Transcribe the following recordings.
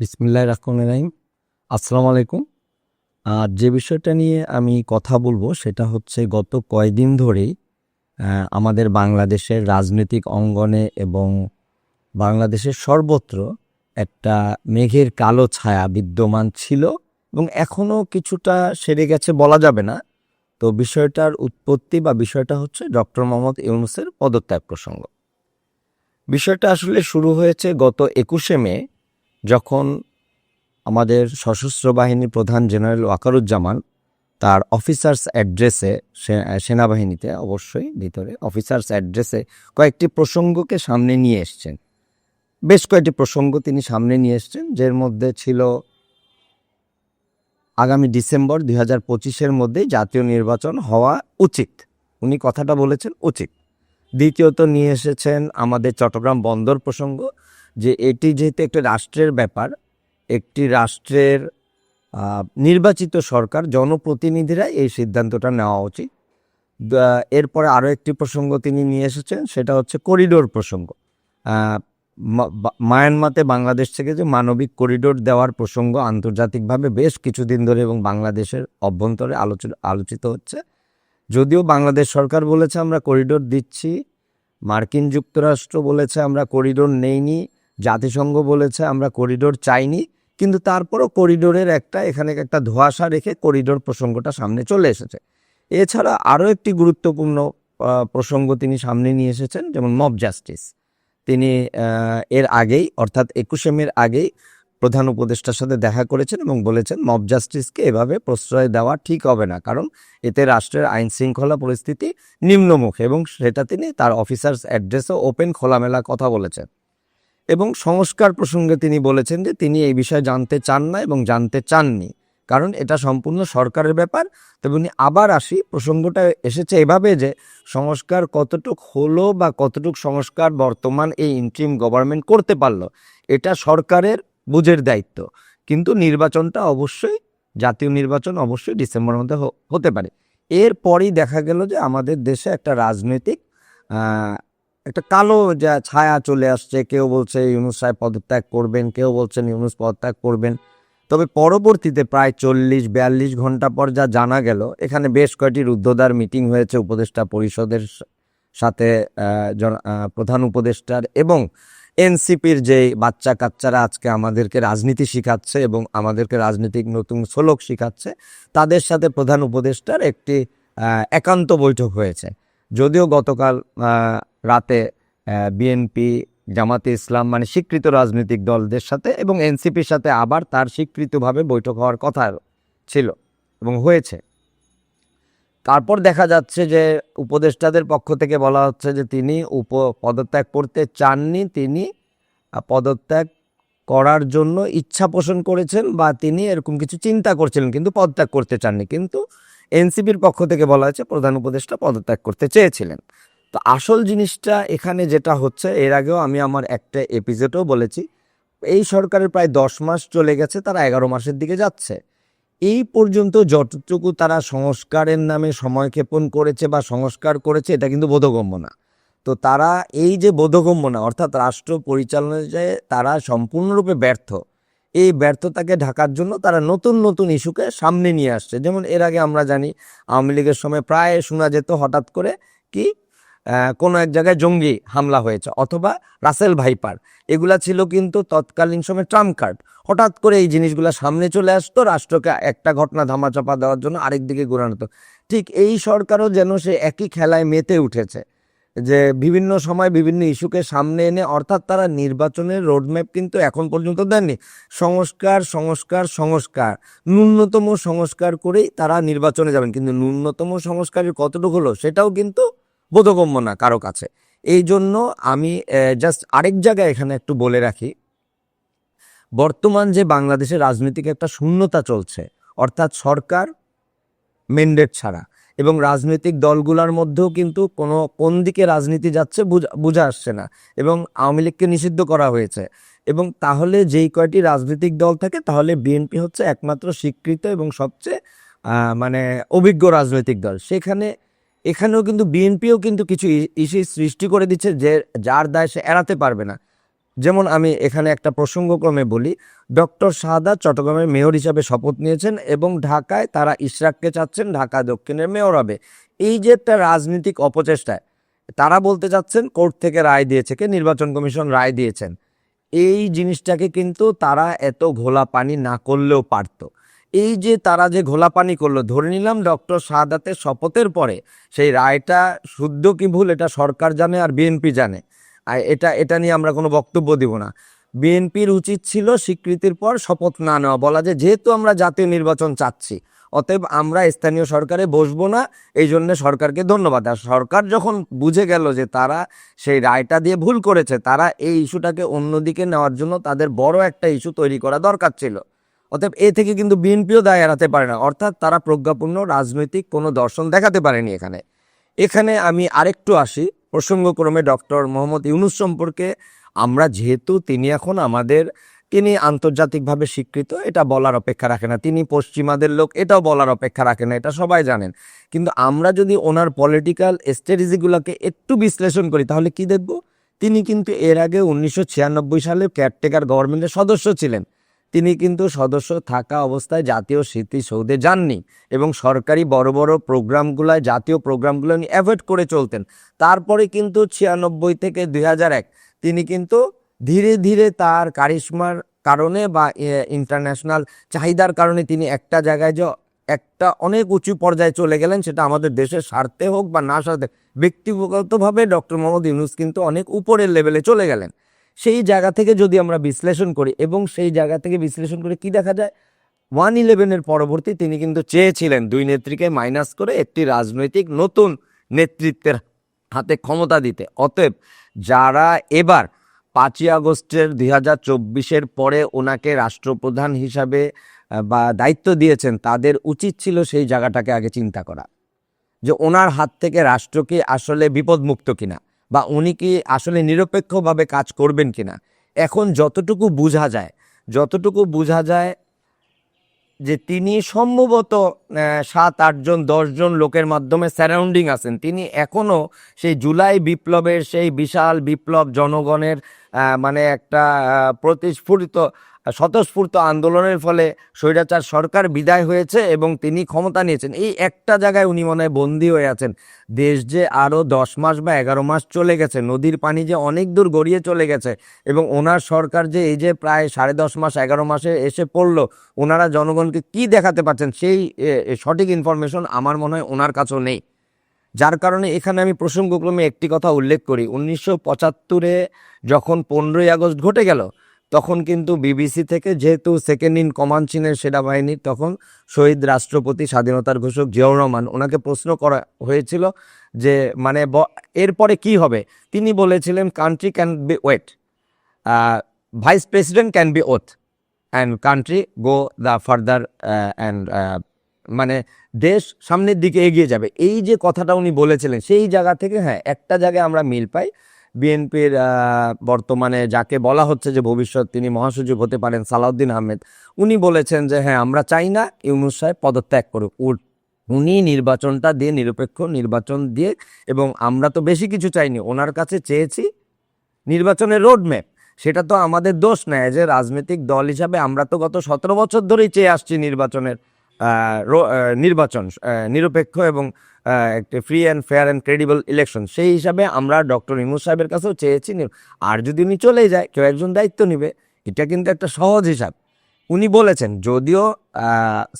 বিসমিল্লাহ রহমান রাহিম। আসসালামু আলাইকুম। আর যে বিষয়টা নিয়ে আমি কথা বলব সেটা হচ্ছে গত কয়দিন ধরেই আমাদের বাংলাদেশের রাজনৈতিক অঙ্গনে এবং বাংলাদেশের সর্বত্র একটা মেঘের কালো ছায়া বিদ্যমান ছিল এবং এখনও কিছুটা সেরে গেছে বলা যাবে না। তো বিষয়টার উৎপত্তি বা বিষয়টা হচ্ছে ডক্টর মোহাম্মদ ইউনুসের পদত্যাগ প্রসঙ্গ। বিষয়টা আসলে শুরু হয়েছে গত একুশে মে যখন আমাদের সশস্ত্র বাহিনীর প্রধান জেনারেল ওয়াকারুজ্জামান তার অফিসার্স অ্যাড্রেসে সেনাবাহিনীতে, অবশ্যই ভিতরে অফিসার্স অ্যাড্রেসে কয়েকটি প্রসঙ্গকে সামনে নিয়ে এসছেন। বেশ কয়েকটি প্রসঙ্গ তিনি সামনে নিয়ে এসছেন, যার মধ্যে ছিল আগামী ডিসেম্বর দুই হাজার পঁচিশের মধ্যেই জাতীয় নির্বাচন হওয়া উচিত। উনি কথাটা বলেছেন, উচিত। দ্বিতীয়ত নিয়ে এসেছেন আমাদের চট্টগ্রাম বন্দর প্রসঙ্গ। যে এটি যেহেতু একটি রাষ্ট্রের ব্যাপার, একটি রাষ্ট্রের নির্বাচিত সরকার, জনপ্রতিনিধিরা এই সিদ্ধান্তটা নেওয়া উচিত। এরপরে আরও একটি প্রসঙ্গ তিনি নিয়ে এসেছেন, সেটা হচ্ছে করিডোর প্রসঙ্গ। মায়ানমাতে বাংলাদেশ থেকে যে মানবিক করিডোর দেওয়ার প্রসঙ্গ আন্তর্জাতিকভাবে বেশ কিছুদিন ধরে এবং বাংলাদেশের অভ্যন্তরে আলোচনা আলোচিত হচ্ছে। যদিও বাংলাদেশ সরকার বলেছে আমরা করিডোর দিচ্ছি, মার্কিন যুক্তরাষ্ট্র বলেছে আমরা করিডোর নেইনি জাতিসংঘ বলেছে আমরা করিডোর চাইনি, কিন্তু তারপরও করিডোরের একটা, এখানে একটা ধোঁয়াশা রেখে করিডোর প্রসঙ্গটা সামনে চলে এসেছে। এছাড়া আরও একটি গুরুত্বপূর্ণ প্রসঙ্গ তিনি সামনে নিয়ে এসেছেন, যেমন মব জাস্টিস। তিনি এর আগেই, অর্থাৎ একুশে মের আগেই প্রধান উপদেষ্টার সাথে দেখা করেছেন এবং বলেছেন, মব জাস্টিসকে এভাবে প্রশ্রয় দেওয়া ঠিক হবে না, কারণ এতে রাষ্ট্রের আইন শৃঙ্খলা পরিস্থিতি নিম্নমুখী এবং সেটা তিনি তার অফিসার্স অ্যাড্রেসে ওপেন খোলামেলা কথা বলেছেন। এবং সংস্কার প্রসঙ্গে তিনি বলেছেন যে তিনি এই বিষয়ে জানতে চান না এবং জানতে চাননি। কারণ এটা সম্পূর্ণ সরকারের ব্যাপার। তবে উনি আবার আসি, প্রসঙ্গটা এসেছে এভাবে যে সংস্কার কতটুক হলো বা কতটুক সংস্কার বর্তমান এই ইন্ট্রিম গভর্নমেন্ট করতে পারল, এটা সরকারের বুঝের দায়িত্ব। কিন্তু নির্বাচনটা অবশ্যই, জাতীয় নির্বাচন অবশ্যই ডিসেম্বর মধ্যে হতে পারে। এরপরই দেখা গেল যে আমাদের দেশে একটা রাজনৈতিক একটা কালো যা ছায়া চলে আসছে, কেউ বলছে ইউনুস সাহেব পদত্যাগ করবেন, কেউ বলছেন ইউনুস পদত্যাগ করবেন। তবে পরবর্তীতে প্রায় চল্লিশ, বিয়াল্লিশ ঘণ্টা পর যা জানা গেল, এখানে বেশ কয়েকটি রুদ্ধদ্বার মিটিং হয়েছে উপদেষ্টা পরিষদের সাথে প্রধান উপদেষ্টার এবং এনসিপির যে বাচ্চা কাচ্চারা আজকে আমাদেরকে রাজনীতি শিখাচ্ছে এবং আমাদেরকে রাজনৈতিক নতুন শ্লোক শিখাচ্ছে, তাদের সাথে প্রধান উপদেষ্টার একটি একান্ত বৈঠক হয়েছে। যদিও গতকাল রাতে বিএনপি জামাতে ইসলাম মানে স্বীকৃত রাজনৈতিক দলদের সাথে এবং এনসিপির সাথে আবার তার স্বীকৃতভাবে বৈঠক হওয়ার কথা ছিল এবং হয়েছে। তারপর দেখা যাচ্ছে যে উপদেষ্টাদের পক্ষ থেকে বলা হচ্ছে যে তিনি উপ, পদত্যাগ করতে চাননি, তিনি পদত্যাগ করার জন্য ইচ্ছা পোষণ করেছেন বা তিনি এরকম কিছু চিন্তা করছিলেন কিন্তু পদত্যাগ করতে চাননি। কিন্তু এনসিপির পক্ষ থেকে বলা হয়েছে প্রধান উপদেষ্টা পদত্যাগ করতে চেয়েছিলেন। তো আসল জিনিসটা এখানে যেটা হচ্ছে, এর আগেও আমি আমার একটা এপিসোডও বলেছি, এই সরকারের প্রায় দশ মাস চলে গেছে, তারা এগারো মাসের দিকে যাচ্ছে। এই পর্যন্ত যতটুকু তারা সংস্কারের নামে সময়ক্ষেপণ করেছে বা সংস্কার করেছে, এটা কিন্তু বোধগম্য না। তো তারা এই যে বোধগম্য না, অর্থাৎ রাষ্ট্র পরিচালনায় তারা সম্পূর্ণরূপে ব্যর্থ, এই ব্যর্থতাকে ঢাকার জন্য তারা নতুন নতুন ইস্যুকে সামনে নিয়ে আসছে। যেমন এর আগে আমরা জানি, আওয়ামী লীগের সময় প্রায় শোনা যেত হঠাৎ করে কি কোনো এক জায়গায় জঙ্গি হামলা হয়েছে অথবা রাসেল ভাইপার। এগুলা ছিল কিন্তু তৎকালীন সময় ট্রাম্প কার্ড। হঠাৎ করে এই জিনিসগুলো সামনে চলে আসতো, রাষ্ট্রকে একটা ঘটনা ধামাচাপা দেওয়ার জন্য আরেক দিকে ঘুরানো হতো। ঠিক এই সরকারও যেন সে একই খেলায় মেতে উঠেছে যে বিভিন্ন সময় বিভিন্ন ইস্যুকে সামনে এনে, অর্থাৎ তারা নির্বাচনের রোডম্যাপ কিন্তু এখন পর্যন্ত দেননি। সংস্কার সংস্কার সংস্কার। ন্যূনতম সংস্কার করেই তারা নির্বাচনে যাবেন। কিন্তু ন্যূনতম সংস্কারের কতটুকু হলো সেটাও কিন্তু বোধগম্য না কারও কাছে। এই জন্য আমি জাস্ট আরেক জায়গায় এখানে একটু বলে রাখি। বর্তমান যে বাংলাদেশের রাজনৈতিক একটা শূন্যতা চলছে, অর্থাৎ সরকার মেন্ডেট ছাড়া এবং রাজনৈতিক দলগুলোর মধ্যেও কিন্তু কোনো কোন দিকে রাজনীতি যাচ্ছে বুঝা- বোঝা আসছে না এবং আওয়ামী লীগকে নিষিদ্ধ করা হয়েছে। এবং তাহলে যেই কয়টি রাজনৈতিক দল থাকে, তাহলে বিএনপি হচ্ছে একমাত্র স্বীকৃত এবং সবচেয়ে মানে অভিজ্ঞ রাজনৈতিক দল। সেখানে এখানেও কিন্তু বিএনপিও কিন্তু কিছু ইস্যু সৃষ্টি করে দিচ্ছে যে, যার দায় সে এড়াতে পারবে না। যেমন আমি এখানে একটা প্রসঙ্গক্রমে বলি, ডক্টর শাহাদাত চট্টগ্রামের মেয়র হিসাবে শপথ নিয়েছেন এবং ঢাকায় তারা ইশরাককে চাচ্ছেন, ঢাকা দক্ষিণের মেয়র হবে। এই যে একটা রাজনৈতিক অপচেষ্টায় তারা বলতে চাচ্ছেন, কোর্ট থেকে রায় দিয়েছে কে? নির্বাচন কমিশন রায় দিয়েছেন। এই জিনিসটাকে কিন্তু তারা এত ঘোলা পানি না করলেও পারতো। এই যে তারা যে ঘোলা পানি করল, ধরে নিলাম ডক্টর শাহাদাতের শপথের পরে, সেই রায়টা শুদ্ধ কি ভুল এটা সরকার জানে আর বিএনপি জানে? আর এটা এটা নিয়ে আমরা কোনো বক্তব্য দিব না। বিএনপির উচিত ছিল স্বীকৃতির পর শপথ না নেওয়া। বলা যে যেহেতু আমরা জাতীয় নির্বাচন চাচ্ছি, অতএব আমরা স্থানীয় সরকারে বসবো না, এই জন্য সরকারকে ধন্যবাদ। আর সরকার যখন বুঝে গেল যে তারা সেই রায়টা দিয়ে ভুল করেছে, তারা এই ইস্যুটাকে অন্যদিকে নেওয়ার জন্য তাদের বড় একটা ইস্যু তৈরি করা দরকার ছিল। অতএব এ থেকে কিন্তু বিএনপিও দায় এড়াতে পারে না। অর্থাৎ তারা প্রজ্ঞাপূর্ণ রাজনৈতিক কোনো দর্শন দেখাতে পারেনি এখানে। এখানে আমি আরেকটু আসি। প্রসঙ্গক্রমে ডক্টর মোহাম্মদ ইউনুস সম্পর্কে আমরা যেহেতু তিনি এখন আমাদের, তিনি আন্তর্জাতিকভাবে স্বীকৃত, এটা বলার অপেক্ষা রাখে না। তিনি পশ্চিমাদের লোক, এটাও বলার অপেক্ষা রাখে না, এটা সবাই জানেন। কিন্তু আমরা যদি ওনার পলিটিক্যাল স্ট্র্যাটেজিগুলোকে একটু বিশ্লেষণ করি, তাহলে কি দেখব? তিনি কিন্তু এর আগে উনিশশো ছিয়ানব্বই সালে কেয়ারটেকার গভর্নমেন্টের সদস্য ছিলেন। তিনি কিন্তু সদস্য থাকা অবস্থায় জাতীয় স্মৃতিসৌধে যাননি এবং সরকারি বড় বড় প্রোগ্রামগুলোয়, জাতীয় প্রোগ্রামগুলো উনি অ্যাভয়েড করে চলতেন। তারপরে কিন্তু ছিয়ানব্বই থেকে দুই তিনি কিন্তু ধীরে ধীরে তার কারিশ্মার কারণে বা ইন্টারন্যাশনাল চাহিদার কারণে তিনি একটা জায়গায় যে একটা অনেক উঁচু পর্যায়ে চলে গেলেন সেটা আমাদের দেশের স্বার্থে হোক বা না স্বার্থে, ব্যক্তিগতভাবে ডক্টর মোহাম্মদ ইউনুস কিন্তু অনেক উপরের লেভেলে চলে গেলেন। সেই জায়গা থেকে যদি আমরা বিশ্লেষণ করি এবং সেই জায়গা থেকে বিশ্লেষণ করে কি দেখা যায়? ওয়ান ইলেভেনের পরবর্তী তিনি কিন্তু চেয়েছিলেন দুই নেত্রীকে মাইনাস করে একটি রাজনৈতিক নতুন নেতৃত্বের হাতে ক্ষমতা দিতে। অতএব যারা এবার পাঁচই আগস্টের দুই হাজার চব্বিশের পরে ওনাকে রাষ্ট্রপ্রধান হিসাবে বা দায়িত্ব দিয়েছেন, তাদের উচিত ছিল সেই জায়গাটাকে আগে চিন্তা করা। যে ওনার হাত থেকে রাষ্ট্র কি আসলে বিপদমুক্ত কিনা। বা উনি কি আসলে নিরপেক্ষভাবে কাজ করবেন কিনা। এখন যতটুকু বোঝা যায়, যতটুকু বোঝা যায় যে তিনি সম্ভবত সাত আটজন দশজন লোকের মাধ্যমে সারাউন্ডিং আছেন। তিনি এখনও সেই জুলাই বিপ্লবের সেই বিশাল বিপ্লব জনগণের মানে একটা প্রতিস্ফুরিত স্বতঃস্ফূর্ত আন্দোলনের ফলে স্বৈরাচার সরকার বিদায় হয়েছে এবং তিনি ক্ষমতা নিয়েছেন। এই একটা জায়গায় উনি মনে হয় বন্দী হয়ে আছেন। দেশ যে আরও দশ মাস বা এগারো মাস চলে গেছে, নদীর পানি যে অনেক দূর গড়িয়ে চলে গেছে এবং ওনার সরকার যে এই যে প্রায় সাড়ে দশ মাস, এগারো মাসে এসে পড়ল, ওনারা জনগণকে কি দেখাতে পারছেন সেই সঠিক ইনফরমেশন আমার মনে হয় ওনার কাছেও নেই। যার কারণে এখানে আমি প্রসঙ্গক্রমে একটি কথা উল্লেখ করি। উনিশশো পঁচাত্তরে যখন পনেরোই আগস্ট ঘটে গেল তখন কিন্তু বিবিসি থেকে যেহেতু সেকেন্ড ইন কমান্ড ছিলেন সেনাবাহিনীর তখন শহীদ রাষ্ট্রপতি স্বাধীনতার ঘোষক জিয়াউর রহমান ওনাকে প্রশ্ন করা হয়েছিল যে মানে এরপরে কি হবে? তিনি বলেছিলেন country can be wait vice president can be oath and country go the further and মানে দেশ সামনের দিকে এগিয়ে যাবে। এই যে কথাটা উনি বলেছিলেন, সেই জায়গা থেকে হ্যাঁ একটা জায়গায় আমরা মিল পাই। বিএনপির বর্তমানে যাকে বলা হচ্ছে যে ভবিষ্যৎ তিনি মহাসচিব হতে পারেন সালাউদ্দিন আহমেদ, উনি বলেছেন যে হ্যাঁ আমরা চাই না ইউনুস সাহেব পদত্যাগ করুক। উনি নির্বাচনটা দিয়ে, নিরপেক্ষ নির্বাচন দিয়ে, এবং আমরা তো বেশি কিছু চাইনি। ওনার কাছে চেয়েছি নির্বাচনের রোড ম্যাপ সেটা তো আমাদের দোষ নয় যে রাজনৈতিক দল হিসাবে আমরা তো গত সতেরো বছর ধরেই চেয়ে আসছি নির্বাচনের নির্বাচন নিরপেক্ষ এবং একটি free and fair and credible election সেই হিসাবে আমরা ডক্টর ইমুজ সাহেবের কাছেও চেয়েছি আর যদি উনি চলেই যায়, কেউ একজন দায়িত্ব নেবে। এটা কিন্তু একটা সহজ হিসাব। উনি বলেছেন, যদিও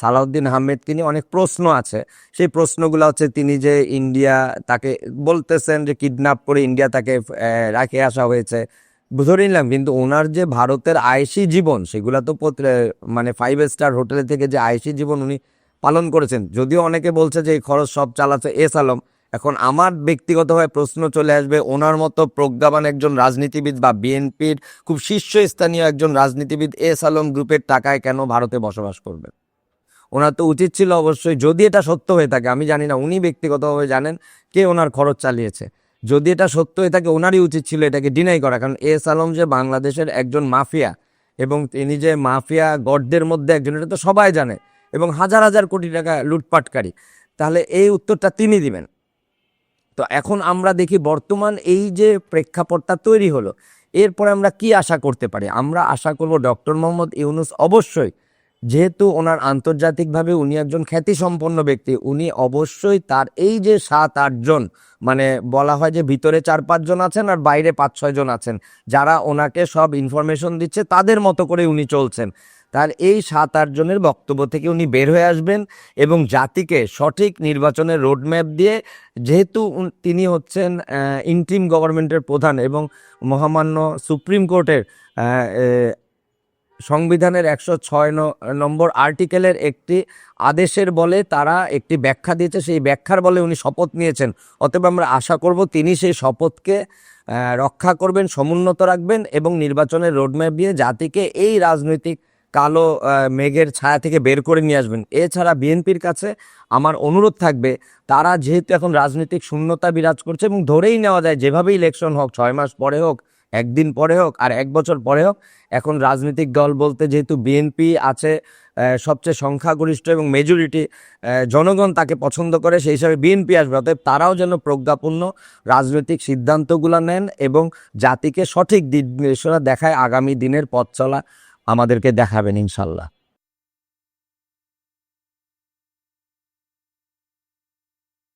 সালাউদ্দিন আহমেদ তিনি অনেক প্রশ্ন আছে। সেই প্রশ্নগুলো হচ্ছে তিনি যে ইন্ডিয়া তাকে বলতেছেন যে কিডন্যাপ করে ইন্ডিয়া তাকে রাখে আসা হয়েছে। ধরে নিলাম, কিন্তু ওনার যে ভারতের আয়সি জীবন, সেগুলো তো মানে ফাইভ স্টার হোটেলে থেকে যে আয়সি জীবন উনি পালন করেছেন। যদিও অনেকে বলছে যে এই খরচ সব চালাচ্ছে এস আলম। এখন আমার ব্যক্তিগতভাবে প্রশ্ন চলে আসবে, ওনার মতো প্রজ্ঞাবান একজন রাজনীতিবিদ বা বিএনপির খুব শীর্ষস্থানীয় একজন রাজনীতিবিদ এস আলম গ্রুপের টাকায় কেন ভারতে বসবাস করবেন? ওনার তো উচিত ছিল অবশ্যই, যদি এটা সত্য হয়ে থাকে, আমি জানি না, উনি ব্যক্তিগতভাবে জানেন কে ওনার খরচ চালিয়েছে। যদি এটা সত্য হয়ে থাকে, ওনারই উচিত ছিল এটাকে ডিনাই করা, কারণ এস আলম যে বাংলাদেশের একজন মাফিয়া এবং তিনি যে মাফিয়া গডদের মধ্যে একজন, এটা তো সবাই জানে। এবং হাজার হাজার কোটি টাকা লুটপাটকারী। তাহলে এই উত্তরটা তিনি দিবেন। তো এখন আমরা দেখি বর্তমান এই যে প্রেক্ষাপটটা তৈরি হলো, এরপরে আমরা কি আশা করতে পারি? আমরা আশা করব ডক্টর মোহাম্মদ ইউনুস অবশ্যই, যেহেতু ওনার আন্তর্জাতিকভাবে উনি একজন খ্যাতিসম্পন্ন ব্যক্তি, উনি অবশ্যই তার এই যে সাত আটজন মানে বলা হয় যে ভিতরে চার পাঁচজন আছেন আর বাইরে পাঁচ, ছয় জন আছেন, যারা ওনাকে সব ইনফরমেশন দিচ্ছে, তাদের মতো করে উনি চলছেন। তার এই সাত আটজনের বক্তব্য থেকে উনি বের হয়ে আসবেন এবং জাতিকে সঠিক নির্বাচনের রোডম্যাপ দিয়ে যেহেতু তিনি হচ্ছেন ইন্টিম গভর্নমেন্টের প্রধান এবং মহামান্য সুপ্রিম কোর্টের সংবিধানের একশো ছয় নম্বর আর্টিকেলের একটি আদেশের বলে তারা একটি ব্যাখ্যা দিয়েছে। সেই ব্যাখ্যার বলে উনি শপথ নিয়েছেন। অতএব আমরা আশা করব তিনি সেই শপথকে রক্ষা করবেন, সমুন্নত রাখবেন এবং নির্বাচনের রোডম্যাপ দিয়ে জাতিকে এই রাজনৈতিক কালো মেঘের ছায়া থেকে বের করে নিয়ে আসবেন। এছাড়া বিএনপির কাছে আমার অনুরোধ থাকবে, তারা যেহেতু এখন রাজনৈতিক শূন্যতা বিরাজ করছে এবং ধরেই নেওয়া যায় যেভাবে ইলেকশন হোক, ছয় মাস পরে হোক, একদিন পরে হোক আর এক বছর পরে হোক, এখন রাজনৈতিক দল বলতে যেহেতু বিএনপি আছে সবচেয়ে সংখ্যাগরিষ্ঠ এবং মেজরিটি জনগণ তাকে পছন্দ করে, সেই হিসাবে বিএনপি আসবে। অতএব তারাও যেন প্রজ্ঞাপূর্ণ রাজনৈতিক সিদ্ধান্তগুলো নেন এবং জাতিকে সঠিক দিক নির্দেশনা দেখায় আগামী দিনের পথ চলা আমাদেরকে দেখাবেন ইনশাল্লাহ।